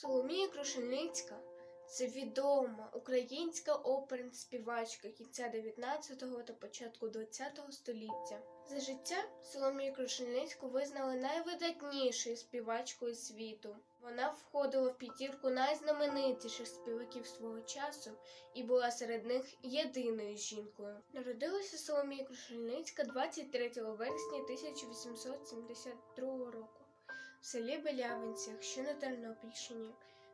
Соломія Крушельницька це відома українська оперна співачка кінця 19-го та початку 20-го століття. За життя Соломію Крушельницьку визнали найвидатнішою співачкою світу. Вона входила в п'ятірку найзнаменитіших співаків свого часу і була серед них єдиною жінкою. Народилася Соломія Крушельницька 23 вересня 1872 року в селі Белявинцях, що на Тернопільщині,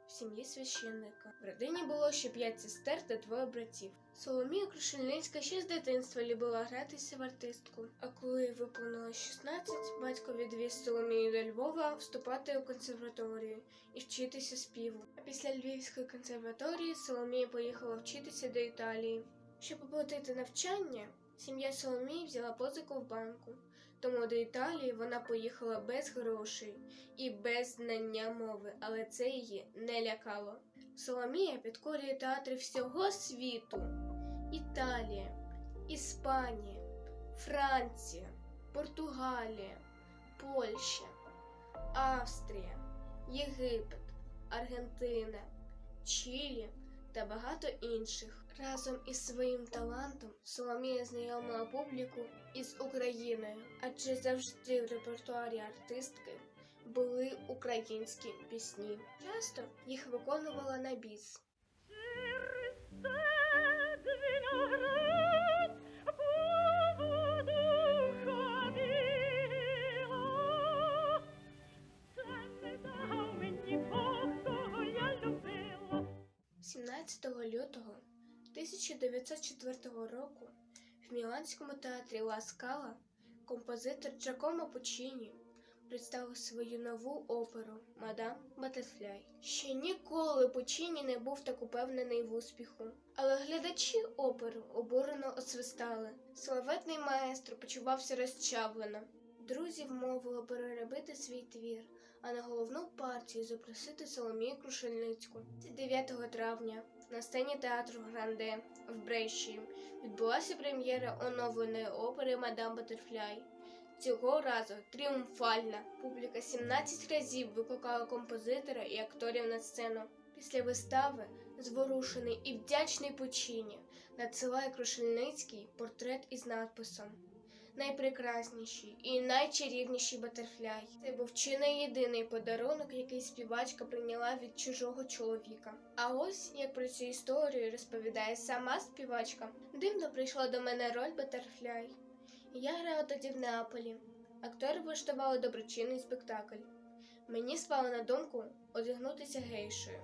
в сім'ї священника. В родині було ще п'ять сестер та двоє братів. Соломія Крушельницька ще з дитинства любила гратися в артистку. А коли виповнилось 16, батько відвіз Соломію до Львова вступати у консерваторію і вчитися співу. А після Львівської консерваторії Соломія поїхала вчитися до Італії. Щоб оплатити навчання, сім'я Соломії взяла позику в банку. Тому до Італії вона поїхала без грошей і без знання мови, але це її не лякало. Соломія підкорює театри всього світу: Італія, Іспанія, Франція, Португалія, Польща, Австрія, Єгипет, Аргентина, Чилі та багато інших. Разом із своїм талантом Соломія знайомила публіку із Україною, адже завжди в репертуарі артистки були українські пісні. Часто їх виконувала на біс. 17 лютого 1904 року в Міланському театрі Ла Скала композитор Джакомо Пучіні представив свою нову оперу Мадам Батерфляй. Ще ніколи Пучіні не був так упевнений в успіху. Але глядачі оперу обурено освистали. Славетний маестро почувався розчавлено. Друзі вмовили переробити свій твір, а на головну партію запросити Соломію Крушельницьку. 9 травня на сцені театру Гранде в Бреші відбулася прем'єра оновленої опери Мадам Батерфляй. Цього разу тріумфальна публіка 17 разів викликала композитора і акторів на сцену. Після вистави зворушений і вдячний Пучині надсилає Крушельницький портрет із надписом найпрекрасніший і найчарівніший батерфляй. Це був чи не єдиний подарунок, який співачка прийняла від чужого чоловіка. А ось як про цю історію розповідає сама співачка. Дивно прийшла до мене роль батерфляй. Я грала тоді в Неаполі. Актори влаштували доброчинний спектакль. Мені спало на думку одягнутися гейшею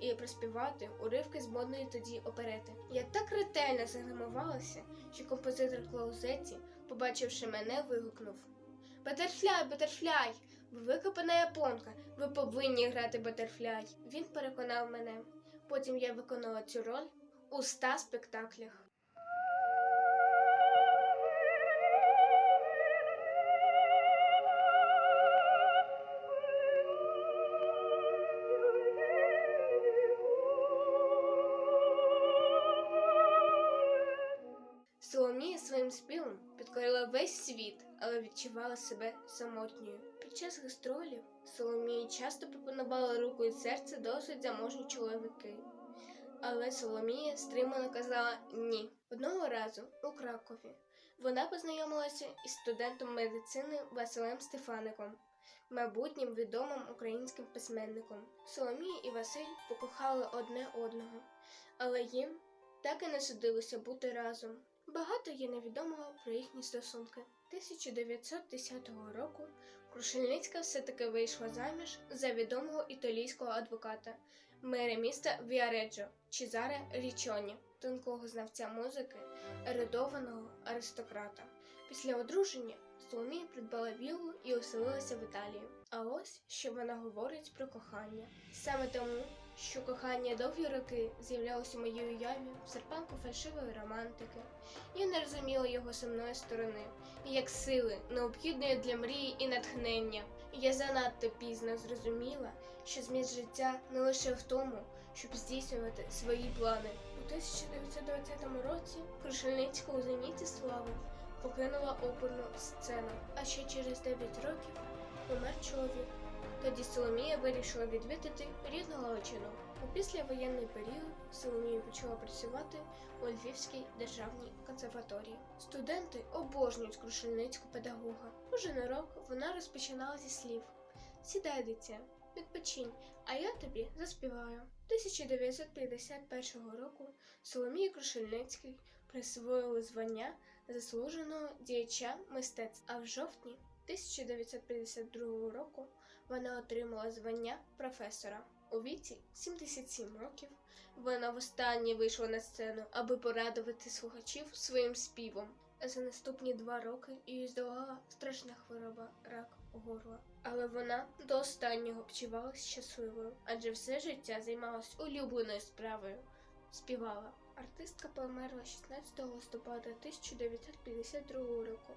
і проспівати уривки з модної тоді оперети. Я так ретельно загримувалася, що композитор Клаузетті, побачивши мене, вигукнув: Батерфляй, батерфляй! Ви викопана японка, ви повинні грати батерфляй. Він переконав мене. Потім я виконала цю роль у ста спектаклях. Підкорила весь світ, але відчувала себе самотньою. Під час гастролів Соломії часто пропонували руку і серце досить заможні чоловіки. Але Соломія стримано казала ні. Одного разу у Кракові вона познайомилася із студентом медицини Василем Стефаником, майбутнім відомим українським письменником. Соломія і Василь покохали одне одного, але їм так і не судилося бути разом. Багато є невідомого про їхні стосунки. 1910 року Крушельницька все-таки вийшла заміж за відомого італійського адвоката, мера міста Віареджо Чезаре Річоні, тонкого знавця музики, ерудованого аристократа. Після одруження Соломія придбала віллу і оселилася в Італію. А ось що вона говорить про кохання. Саме тому, що кохання довгі роки з'являлося у моїй уяві в серпанку фальшивої романтики. Я не розуміла його сумної сторони, як сили, необхідної для мрії і натхнення. Я занадто пізно зрозуміла, що зміст життя не лише в тому, щоб здійснювати свої плани. У 1920 році Крушельницька у зеніті слави покинула оперну сцену, а ще через 9 років помер чоловік. Тоді Соломія вирішила відвідати рідну Галичину. У післявоєнний період Соломія почала працювати у Львівській державній консерваторії. Студенти обожнюють крушельницького педагога. Кожен урок вона розпочинала зі слів: Сідай, дитя, відпочинь, а я тобі заспіваю. 1951 року Соломії Крушельницькій присвоїли звання заслуженого діяча мистецтв, а в жовтні 1952 року вона отримала звання професора. У віці 77 років вона востаннє вийшла на сцену, аби порадувати слухачів своїм співом. За наступні два роки її здолала страшна хвороба рак горла. Але вона до останнього почувалася щасливою, адже все життя займалась улюбленою справою співала. Артистка померла 16 листопада 1952 року.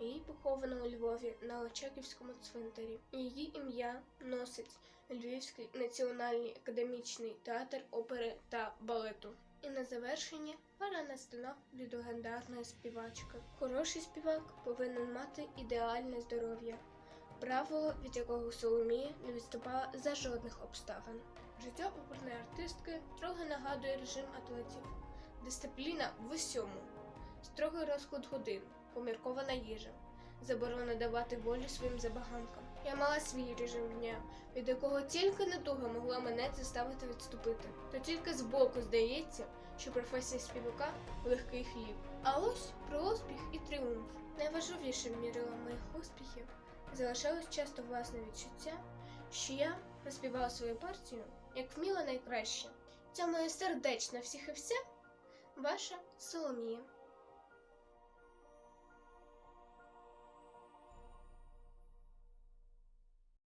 Її поховано у Львові на Очаківському цвинтарі. Її ім'я носить Львівський національний академічний театр опери та балету. І на завершення пара настанов від легендарної співачки. Хороший співак повинен мати ідеальне здоров'я, правило, від якого Соломія не відступала за жодних обставин. Життя оперної артистки трохи нагадує режим атлетів. Дисципліна в усьому, строгий розклад годин, поміркована їжа, заборона давати волю своїм забаганкам. Я мала свій режим дня, від якого тільки недуга могла мене заставити відступити. То тільки збоку здається, що професія співака легкий хліб. А ось про успіх і тріумф. Найважливішим мірилом моїх успіхів залишалось часто власне відчуття, що я розпівала свою партію як вміла найкраще. Ця моя сердечна всіх і вся ваша Соломія.